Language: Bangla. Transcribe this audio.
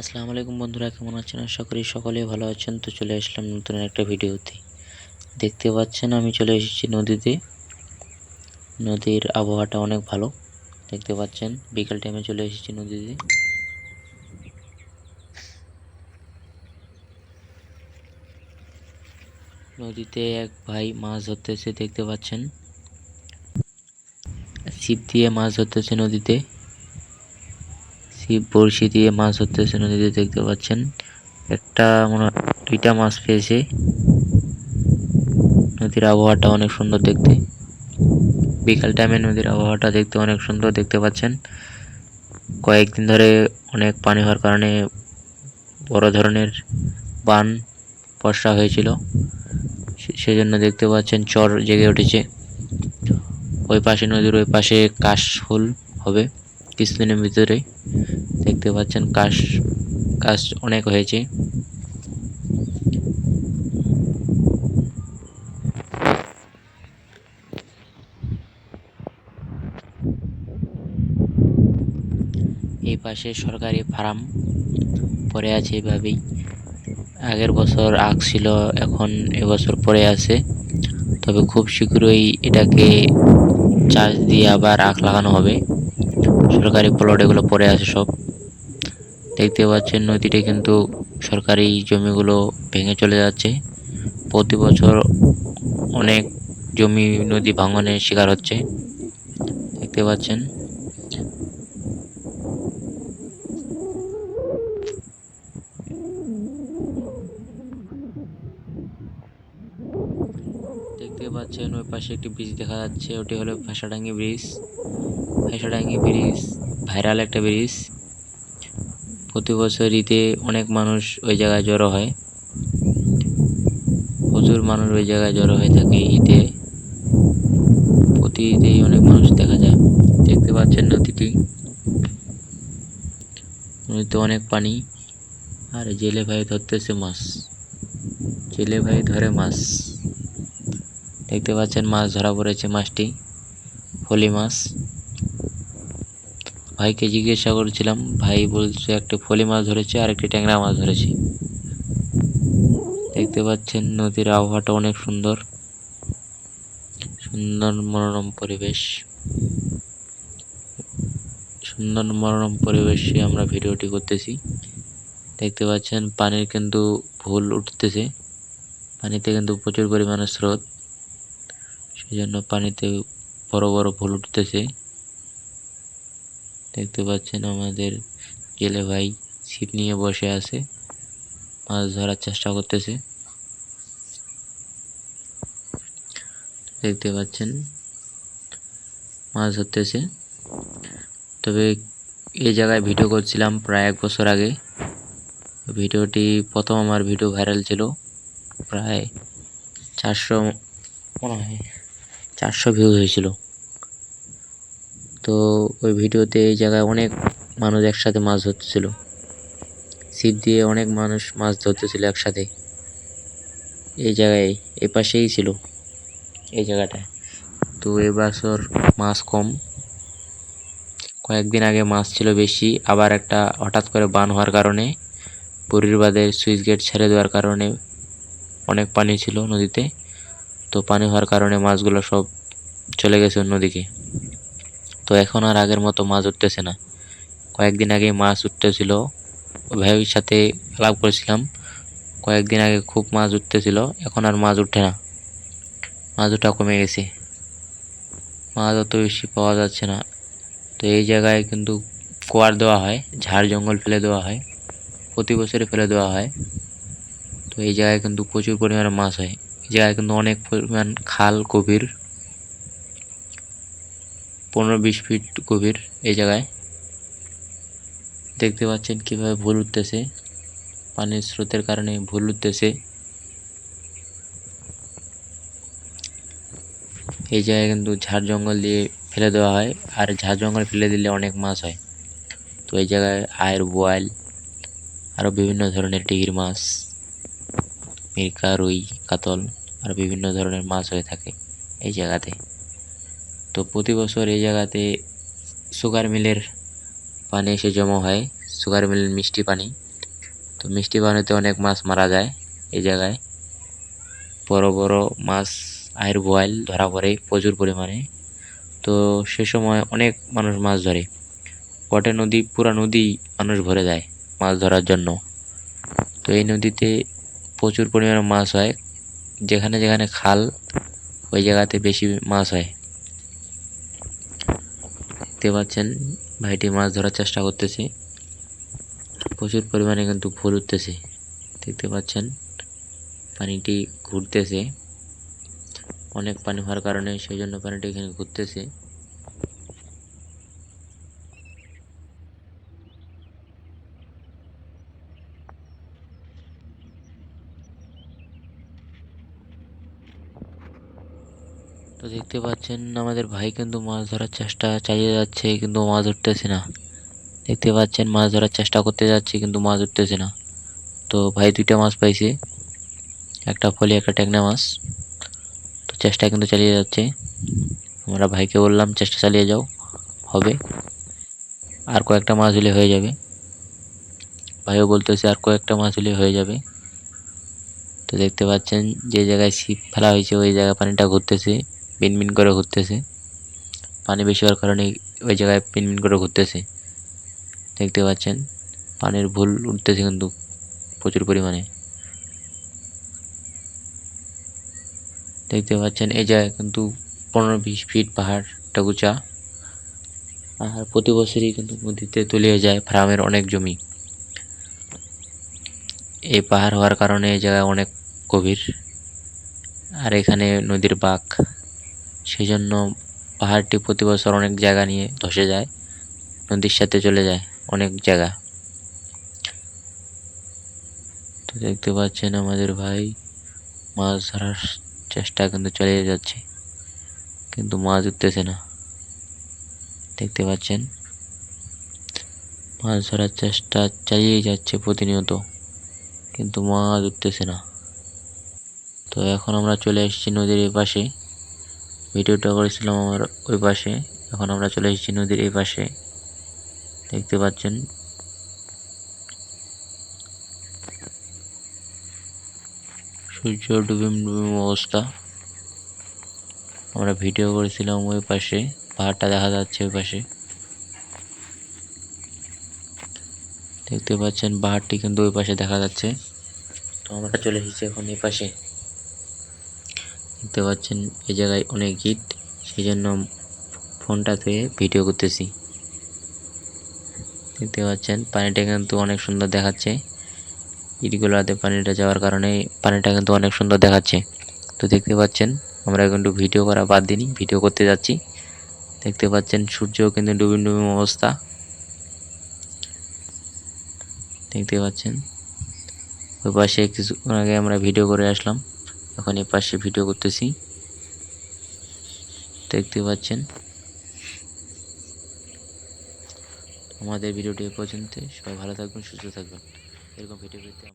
আসসালামু আলাইকুম বন্ধুরা, কেমন আছেন? আশা করি সকলেই ভালো আছেন। তো চলে আসলাম নতুন একটা ভিডিওতে। দেখতে পাচ্ছেন, আমি চলে এসেছি নদীতে। নদীর আবহাওয়াটা অনেক ভালো, দেখতে পাচ্ছেন। বিকাল টাইমে চলে এসেছি নদীতে। নদীতে এক ভাই মাছ ধরতেছে, দেখতে পাচ্ছেন। ছিপ দিয়ে মাছ ধরতেছে নদীতে। ছিপ বড়শি দিয়ে মাছ ধরতেছে নদীতে দেখতে পাচ্ছেন। একটা মনে দুইটা মাছ পেয়েছে। নদীর আবহাওয়াটা অনেক সুন্দর দেখতে। বিকাল টাইমে নদীর আবহাওয়াটা দেখতে অনেক সুন্দর দেখতে পাচ্ছেন। কয়েকদিন ধরে অনেক পানি হওয়ার কারণে বড় ধরনের বান, বর্ষা হয়েছিল। সেজন্য দেখতে পাচ্ছেন চর জেগে উঠেছে। ওই পাশে নদীর ওই পাশে কাশ ফুল হবে। কিছুদিনের ভিতরে দেখতে পাচ্ছেন কাশ কাজ অনেক হয়েছে। এই পাশে সরকারি ফার্ম পরে আছে এভাবেই। আগের বছর আখ ছিল, এখন এবছর পরে আছে। তবে খুব শীঘ্রই এটাকে চাষ দিয়ে আবার আখ লাগানো হবে। সরকারি প্লট এগুলো পড়ে আছে সব। দেখতে পাচ্ছেন নদীতে কিন্তু সরকারি জমিগুলো ভেঙে চলে যাচ্ছে। প্রতি বছর অনেক জমি নদী ভাঙনের শিকার হচ্ছে। দেখতে পাচ্ছেন। দেখতে পাচ্ছেন, ওই পাশে একটি ব্রিজ দেখা যাচ্ছে, ওটি হলো Bhashadangi bridge Bhashadangi bridge viral একটা ব্রিজ প্রতি বছর ঈদে অনেক মানুষ ওই জায়গায় জড়ো হয়। প্রচুর মানুষ ওই জায়গায় জড়ো হয়ে থাকে ঈদে। প্রতি ঈদেই অনেক মানুষ দেখা যায়। দেখতে পাচ্ছেন নদীটি নদীতে অনেক পানি। আর জেলে ভাই ধরতেছে মাছ। জেলে ভাই ধরে মাছ। দেখতে পাচ্ছেন মাছ ধরা পড়েছে মাছটি, ফলি মাছ। ভাইকে জিজ্ঞাসা করেছিলাম, ভাই বলছে একটা ফলি মাছ ধরেছে আর একটি ট্যাংরা মাছ ধরেছে। দেখতে পাচ্ছেন নদীর আবহাওয়াটা অনেক সুন্দর সুন্দর মনোরম পরিবেশ। সুন্দর মনোরম পরিবেশে আমরা ভিডিওটি করতেছি। দেখতে পাচ্ছেন পানির কিন্তু ভুল উঠতেছে, পানিতে কিন্তু প্রচুর পরিমাণে স্রোত। সেই জন্য পানিতে বড় বড় ভুল উঠতেছে। দেখতে পাচ্ছেন আমাদের জেলে ভাই ছিপ নিয়ে বসে আছে, মাছ ধরার চেষ্টা করতেছে। দেখতে পাচ্ছেন মাছ ধরতেছে। তবে এই জায়গায় ভিডিও করছিলাম প্রায় এক বছর আগে। ভিডিওটি প্রথম আমার ভিডিও ভাইরাল ছিল, প্রায় চারশো মনে হয়। চারশো ভিউ হয়েছিল। তো ওই ভিডিওতে এই জায়গায় অনেক মানুষ একসাথে মাছ ধরতেছিল। ছিপ দিয়ে অনেক মানুষ মাছ ধরতেছিল একসাথে। এই জায়গায় এ পাশেই ছিল এই জায়গাটায় তো এবছর মাছ কম। কয়েকদিন আগে মাছ ছিল বেশি, আবার একটা হঠাৎ করে বান হওয়ার কারণে পুরীর বাঁধের সুইচ গেট ছেড়ে দেওয়ার কারণে অনেক পানি ছিল নদীতে। তো পানি হওয়ার কারণে মাছগুলো সব চলে গেছে অন্যদিকে। তো এখন আর আগের মতো মাছ উঠতেছে না। কয়েকদিন আগে মাছ উঠতেছিল। ভাইয়ের সাথে লাভ করেছিলাম। কয়েকদিন আগে খুব মাছ উঠতেছিল। এখন আর মাছ উঠে না। মাছ ওঠা কমে গেছে। মাছ অত বেশি পাওয়া যাচ্ছে না। তো এই জায়গায় কিন্তু কোয়ার দেওয়া হয়, ঝাড় জঙ্গল ফেলে দেওয়া হয়। প্রতি বছরে ফেলে দেওয়া হয়। তো এই জায়গায় কিন্তু প্রচুর পরিমাণে মাছ হয়। জায়গায় কিন্তু অনেক পরিমাণ খাল, গভীর, পনেরো বিশ ফিট গভীর এই জায়গায়। দেখতে পাচ্ছেন কীভাবে ভুল উঠতেছে। পানির স্রোতের কারণে ভুল উঠতেছে। এই জায়গায় কিন্তু ঝাড় জঙ্গল দিয়ে ফেলে দেওয়া হয়। আর ঝাড় জঙ্গল ফেলে দিলে অনেক মাছ হয়। তো এই জায়গায় আয়ের বোয়াল আরও বিভিন্ন ধরনের টিগির মাছ, মিরকা, রুই কাতল আর বিভিন্ন ধরনের মাছ হয়ে থাকে এই জায়গাতে। তো প্রতি বছর এই জায়গাতে সুগার মিলের পানি এসে জমা হয়, সুগার মিলের মিষ্টি পানি। তো মিষ্টি পানিতে অনেক মাছ মারা যায় এই জায়গায়। বড় বড় মাছ আয়ের বোয়াল ধরা পড়ে প্রচুর পরিমাণে। তো সে সময় অনেক মানুষ মাছ ধরে। কটে নদী, পুরা নদী মানুষ ভরে যায় মাছ ধরার জন্য। তো এই নদীতে প্রচুর পরিমাণে মাছ হয় যেখানে যেখানে খাল, ওই জায়গাতে বেশি মাছ হয়। দেখতে পাচ্ছেন, ভাইটি মাছ ধরার চেষ্টা করতেছে। প্রচুর পরিমাণে কিন্তু ফুল উঠতেছে। দেখতে পাচ্ছেন, পানিটি ঘুরতেছে। অনেক পানি হওয়ার কারণে সেই জন্য পানিটি এখানে ঘুরতেছে। তো দেখতে পাচ্ছেন আমাদের ভাই কিন্তু মাছ ধরার চেষ্টা চালিয়ে যাচ্ছে, কিন্তু মাছ উঠতেছে না। দেখতে পাচ্ছেন মাছ ধরার চেষ্টা করতে যাচ্ছে, কিন্তু মাছ উঠতেছে না। তো ভাই দুইটা মাছ পাইছে, একটা ফলি, একটা ট্যাংরা মাছ। তো চেষ্টা কিন্তু চালিয়ে যাচ্ছে। আমরা ভাইকে বললাম, চেষ্টা চালিয়ে যাও, হবে। আর কয়েকটা মাছ হলে হয়ে যাবে। ভাইও বলতেছে, আর কয়েকটা মাছ হলে হয়ে যাবে। তো দেখতে পাচ্ছেন যে জায়গায় ছিপ ফেলা হয়েছে, ওই জায়গায় পানিটা ঘুরতেছে। মিনমিন করে ঘুরতেছে। পানি বেশি হওয়ার কারণে ওই জায়গায় মিনমিন করে ঘুরতেছে। দেখতে পাচ্ছেন, পানির ভুল উঠতেছে কিন্তু প্রচুর পরিমাণে। দেখতে পাচ্ছেন, এই জায়গায় কিন্তু পনেরো বিশ ফিট পাহাড়টা উঁচা। আর প্রতি বছরই কিন্তু নদীতে তলিয়ে যায় ফার্মের অনেক জমি। এই পাহাড় হওয়ার কারণে এই জায়গায় অনেক গভীর। আর এখানে নদীর বাঁক সেই জন্য পাহাড়টি প্রতি বছর অনেক জায়গা নিয়ে ধসে যায়, নদীর সাথে চলে যায় অনেক জায়গা। তো দেখতে পাচ্ছেন আমাদের ভাই, মাছ ধরার চেষ্টা কিন্তু চালিয়ে যাচ্ছে, কিন্তু মাছ উঠতেছে না। দেখতে পাচ্ছেন, মাছ ধরার চেষ্টা চালিয়ে যাচ্ছে প্রতিনিয়ত, কিন্তু মাছ উঠতেছে না। তো এখন আমরা চলে এসেছি নদীর পাশে ভিডিওটা করেছিলাম আমার ওই পাশে। এখন আমরা চলে এসেছি নদীর এই পাশে। দেখতে পাচ্ছেন? সূর্য ডুবিম ডুবিম অবস্থা। আমরা ভিডিও করেছিলাম ওই পাশে। পাহাড়টা দেখা যাচ্ছে ওই পাশে। দেখতে পাচ্ছেন পাহাড়টি কিন্তু ওই পাশে দেখা যাচ্ছে। তো আমরা চলে এসেছি এখন এই পাশে। দেখতে পাচ্ছেন এ জায়গায় অনেক ইট সেই জন্য ফোনটাতে ভিডিও করতেছি। দেখতে পাচ্ছেন, পানিটা কিন্তু অনেক সুন্দর দেখাচ্ছে। ইটগুলোতে পানিটা যাওয়ার কারণে পানিটা কিন্তু অনেক সুন্দর দেখাচ্ছে। তো দেখতে পাচ্ছেন, আমরা কিন্তু ভিডিও করা বাদ দিনি ভিডিও করতে যাচ্ছি। দেখতে পাচ্ছেন সূর্য কিন্তু ডুবিন ডুবিন অবস্থা। দেখতে পাচ্ছেন, ওই পাশে কিছুক্ষণ আগে আমরা ভিডিও করে আসলাম। এখন এই পাশে ভিডিও করতেছি। দেখতে পাচ্ছেন? আমাদের ভিডিওটি এ পর্যন্ত। সবাই ভালো থাকবেন, সুস্থ থাকবেন। এরকম ভিডিও আমার